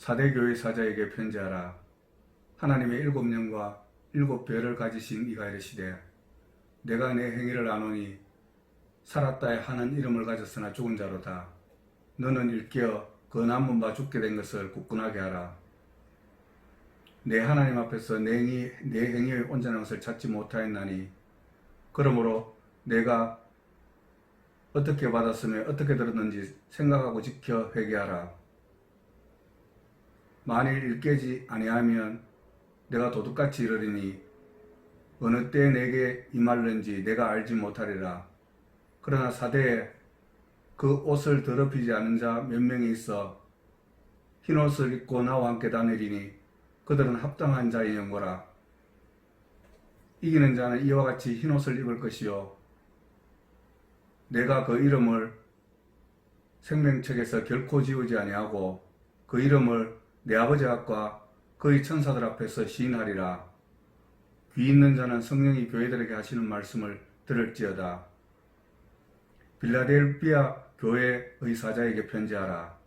사대교회 사자에게 편지하라. 하나님의 일곱 년과 일곱 별을 가지신 이가 이르시되 내가 내 행위를 아노니 살았다에 하는 이름을 가졌으나 죽은 자로다. 너는 일깨어 그 남은 바 죽게 된 것을 굳건하게 하라. 내 하나님 앞에서 내, 행위, 내 행위의 온전한 것을 찾지 못하였나니 그러므로 내가 어떻게 받았으며 어떻게 들었는지 생각하고 지켜 회개하라. 만일 일깨지 아니하면 내가 도둑같이 이르리니 어느 때 내게 임할는지 내가 알지 못하리라. 그러나 사대에 그 옷을 더럽히지 않은 자 몇 명이 있어 흰 옷을 입고 나와 함께 다니리니 그들은 합당한 자의 영거라. 이기는 자는 이와 같이 흰 옷을 입을 것이요 내가 그 이름을 생명책에서 결코 지우지 아니하고 그 이름을 내 아버지 앞과 그의 천사들 앞에서 시인하리라. 귀 있는 자는 성령이 교회들에게 하시는 말씀을 들을지어다. 빌라델피아 교회의 사자에게 편지하라.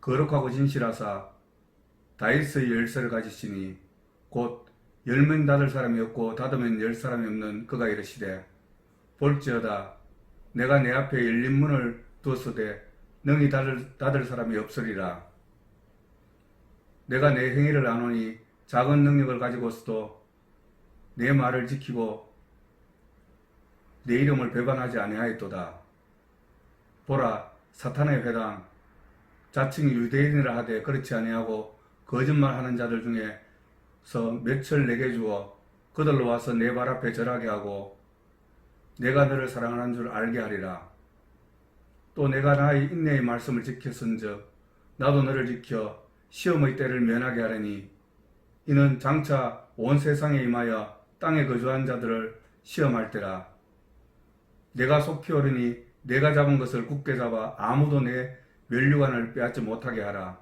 거룩하고 진실하사 다이스의 열쇠를 가지시니 곧 열면 닫을 사람이 없고 닫으면 열 사람이 없는 그가 이르시되 볼지어다 내가 내 앞에 열린 문을 두었으되 능히 닫을, 닫을 사람이 없으리라. 내가 내 행위를 아노니 작은 능력을 가지고서도 내 말을 지키고 내 이름을 배반하지 아니하였도다. 보라 사탄의 회당 자칭 유대인이라 하되 그렇지 아니하고 거짓말하는 자들 중에서 몇을 내게 주어 그들로 와서 내 발 앞에 절하게 하고 내가 너를 사랑하는 줄 알게 하리라. 또 내가 나의 인내의 말씀을 지켰은즉 나도 너를 지켜 시험의 때를 면하게 하려니 이는 장차 온 세상에 임하여 땅에 거주한 자들을 시험할 때라. 내가 속히 오르니 내가 잡은 것을 굳게 잡아 아무도 내 멸류관을 빼앗지 못하게 하라.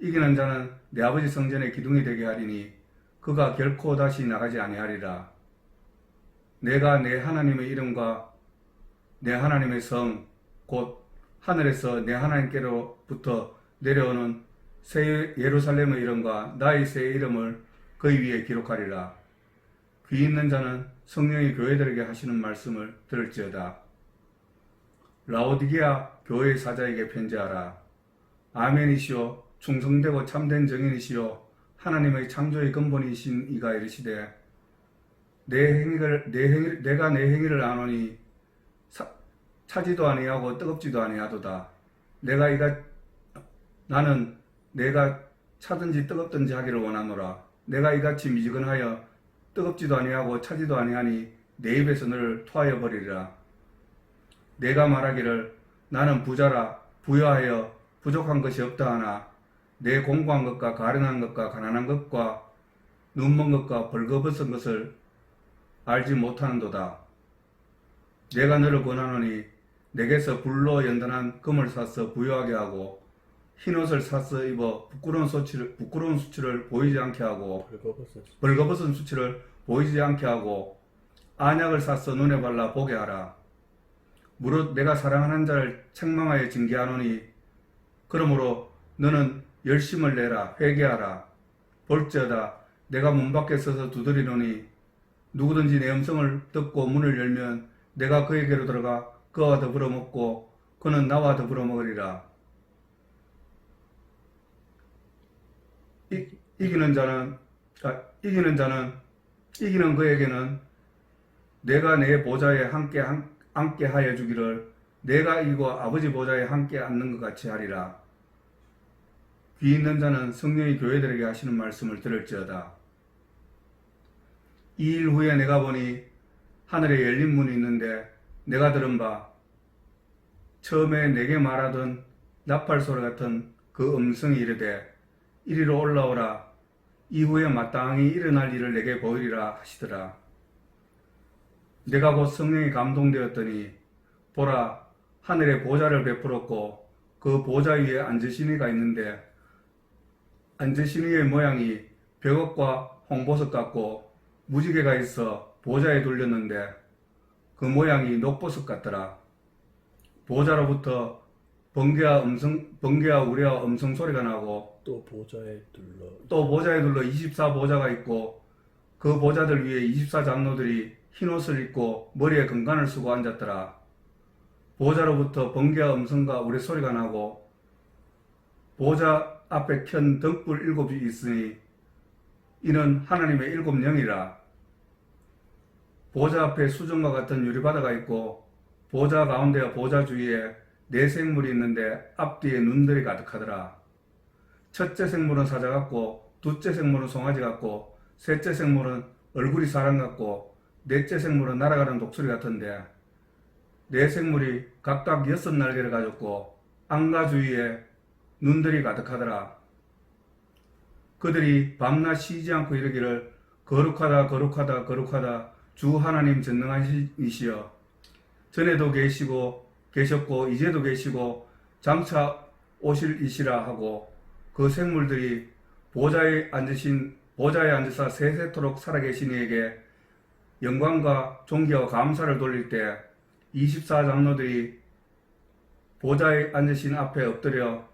이기는 자는 내 아버지 성전의 기둥이 되게 하리니 그가 결코 다시 나가지 아니하리라. 내가 내 하나님의 이름과 내 하나님의 성, 곧 하늘에서 내 하나님께로부터 내려오는 새 예루살렘의 이름과 나의 새 이름을 그 위에 기록하리라. 귀 있는 자는 성령이 교회들에게 하시는 말씀을 들을지어다. 라오디게아 교회 사자에게 편지하라. 아멘이시오 충성되고 참된 정인이시오 하나님의 창조의 근본이신 이가 이르시되 내 행위를 내 행위 내가 내 행위를 아노니 사, 차지도 아니하고 뜨겁지도 아니하도다. 내가 이가 나는 내가 차든지 뜨겁든지 하기를 원하노라. 내가 이같이 미지근하여 뜨겁지도 아니하고 차지도 아니하니 내 입에서 너를 토하여 버리리라. 내가 말하기를 나는 부자라 부여하여 부족한 것이 없다 하나 내 공고한 것과 가련한 것과 가난한 것과 눈먼 것과 벌거벗은 것을 알지 못하는도다. 내가 너를 권하노니 내게서 불로 연단한 금을 사서 부여하게 하고 흰옷을 사서 입어 부끄러운 수치를, 부끄러운 수치를 보이지 않게 하고 벌거벗은 벌거벗은 수치를 보이지 않게 하고 안약을 사서 눈에 발라 보게 하라. 무릇 내가 사랑하는 자를 책망하여 징계하노니 그러므로 너는 열심을 내라 회개하라. 볼지어다 내가 문 밖에 서서 두드리노니 누구든지 내 음성을 듣고 문을 열면 내가 그에게로 들어가 그와 더불어 먹고 그는 나와 더불어 먹으리라. 이, 이기는 자는 아, 이기는 자는 이기는 그에게는 내가 내 보좌에 함께 한- 앉게 하여 주기를 내가 이고 아버지 보좌에 함께 앉는 것 같이 하리라. 귀 있는 자는 성령이 교회들에게 하시는 말씀을 들을지어다. 이 일 후에 내가 보니 하늘에 열린 문이 있는데 내가 들은 바 처음에 내게 말하던 나팔 소리 같은 그 음성이 이르되 이리로 올라오라 이후에 마땅히 일어날 일을 내게 보이리라 하시더라. 내가 곧 성령에 감동되었더니 보라 하늘에 보좌를 베풀었고 그 보좌 위에 앉으신 이가 있는데 앉으신 이의 모양이 벽옥과 홍보석 같고 무지개가 있어 보좌에 돌렸는데 그 모양이 녹보석 같더라. 보좌로부터 번개와 음성 번개와 우레와 음성 소리가 나고 또 보좌에 둘러 또 보좌에 둘러 24 보좌가 있고 그 보좌들 위에 24 장로들이 흰 옷을 입고 머리에 금관을 쓰고 앉았더라. 보좌로부터 번개와 음성과 우레 소리가 나고 보좌 앞에 켠 등불 일곱이 있으니 이는 하나님의 일곱 영이라. 보좌 앞에 수정과 같은 유리바다가 있고 보좌 가운데와 보좌 주위에 네 생물이 있는데 앞뒤에 눈들이 가득하더라. 첫째 생물은 사자 같고 둘째 생물은 송아지 같고 셋째 생물은 얼굴이 사람 같고 넷째 생물은 날아가는 독수리 같은데 네 생물이 각각 여섯 날개를 가졌고 안가 주위에 눈들이 가득하더라. 그들이 밤낮 쉬지 않고 이르기를 거룩하다 거룩하다 거룩하다 주 하나님 전능하시니시여 전에도 계시고 계셨고 이제도 계시고 장차 오실 이시라 하고 그 생물들이 보좌에 앉으신 보좌에 앉으사 세세토록 살아계신 이에게 영광과 존귀와 감사를 돌릴 때 24장로들이 보좌에 앉으신 앞에 엎드려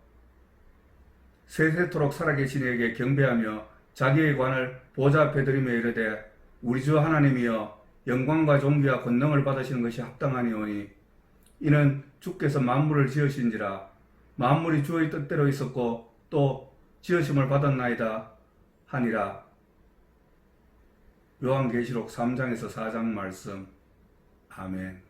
세세토록 살아계신 이에게 경배하며 자기의 관을 보좌 앞에 들이며 이르되 우리 주 하나님이여 영광과 존귀와 권능을 받으시는 것이 합당하니오니 이는 주께서 만물을 지으신지라 만물이 주의 뜻대로 있었고 또 지으심을 받았나이다 하니라. 요한계시록 3장에서 4장 말씀. 아멘